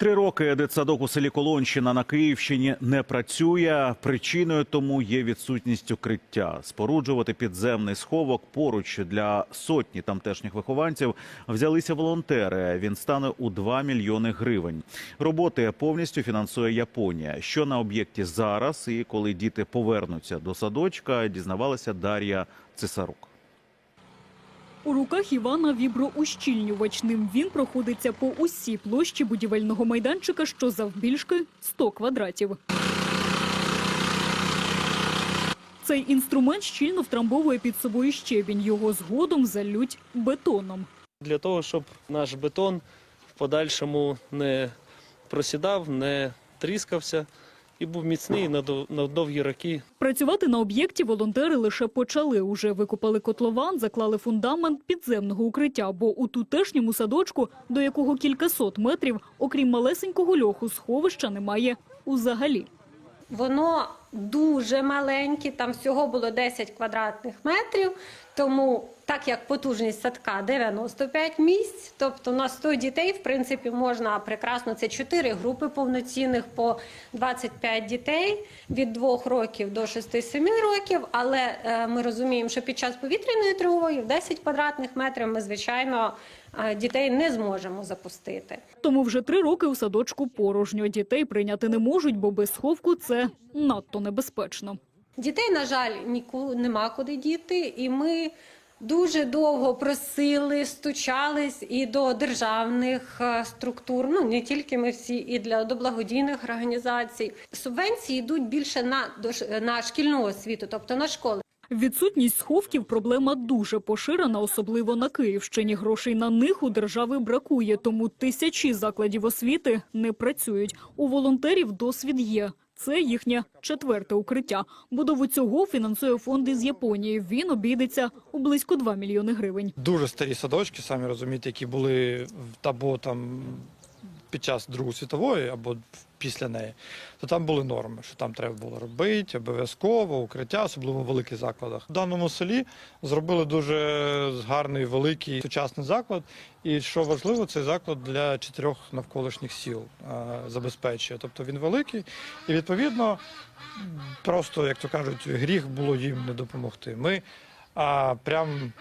Три роки дитсадок у селі Колонщина на Київщині не працює. Причиною тому є відсутність укриття. Споруджувати підземний сховок поруч для сотні тамтешніх вихованців взялися волонтери. Він стане у 2 мільйони гривень. Роботи повністю фінансує Японія. Що на об'єкті зараз і коли діти повернуться до садочка, дізнавалася Дар'я Цесарук. У руках Івана віброущільнювач. Ним він проходиться по усій площі будівельного майданчика, що завбільшки 100 квадратів. Цей інструмент щільно втрамбовує під собою щебінь. Його згодом залють бетоном. для того, щоб наш бетон в подальшому не просідав, не тріскався і був міцний на на довгі роки. Працювати на об'єкті волонтери лише почали. Уже викопали котлован, заклали фундамент підземного укриття, бо у тутешньому садочку, до якого кількасот метрів, окрім малесенького льоху, сховища немає узагалі. Воно дуже маленьке, там всього було 10 квадратних метрів. Тому, так як потужність садка 95 місць, тобто на 100 дітей, в принципі, можна прекрасно. Це 4 групи повноцінних по 25 дітей від 2 років до 6-7 років. Але е, ми розуміємо, що під час повітряної тривоги в 10 квадратних метрів ми, звичайно, е, дітей не зможемо запустити. Тому вже три роки у садочку порожньо. Дітей прийняти не можуть, бо без сховку це надто небезпечно. Дітей, на жаль, ніку нема куди діти, і ми дуже довго просили, стучались і до державних е, структур. Ну не тільки ми всі, і для до благодійних організацій. Субвенції йдуть більше на на шкільну освіту, тобто на школи. Відсутність сховків – проблема дуже поширена, особливо на Київщині. Грошей на них у держави бракує, тому тисячі закладів освіти не працюють. У волонтерів досвід є. Це їхнє четверте укриття. Будову цього фінансує фонд із Японії. Він обійдеться у близько 2 мільйони гривень. дуже старі садочки, самі розумієте, які були або там під час Другої світової, або після неї, то там були норми, що там треба було робити, обов'язково, укриття, особливо в великих закладах. В даному селі зробили дуже гарний, великий сучасний заклад. І що важливо, цей заклад для чотирьох навколишніх сіл е, забезпечує. Тобто він великий, і відповідно просто, як то кажуть, гріх було їм не допомогти. Ми а прям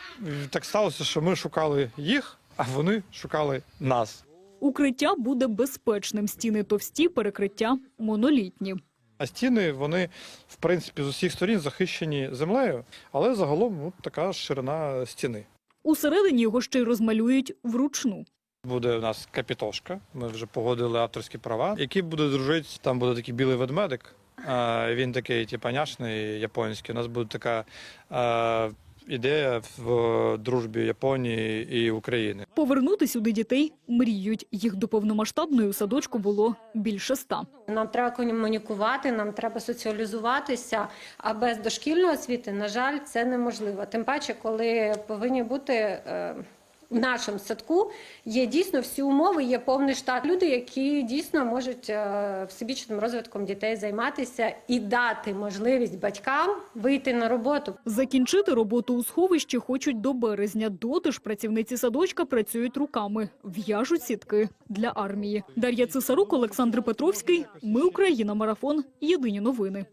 так сталося, що ми шукали їх, а вони шукали нас. Укриття буде безпечним. Стіни товсті, перекриття монолітні. А стіни вони в принципі з усіх сторін захищені землею, але загалом ну, така ширина стіни. Усередині його ще й розмалюють вручну. Буде у нас капітошка. Ми вже погодили авторські права, який буде дружити. Там буде такий білий ведмедик. Він такий, типу, няшний, японський. У нас буде така ідея в дружбі Японії і України. Повернути сюди дітей мріють. Їх до повномасштабної у садочку було більше ста. Нам треба комунікувати, нам треба соціалізуватися. А без дошкільної освіти, на жаль, це неможливо. Тим паче, коли повинні бути е, в нашому садку, є дійсно всі умови, є повний штат. Люди, які дійсно можуть е, всебічним розвитком дітей займатися і дати можливість батькам вийти на роботу. Закінчити роботу у сховищі хочуть до березня. Доти ж працівниці садочка працюють руками, в'яжуть сітки для армії. Дар'я Цесарук, Олександр Петровський. Ми Україна. Марафон. Єдині новини.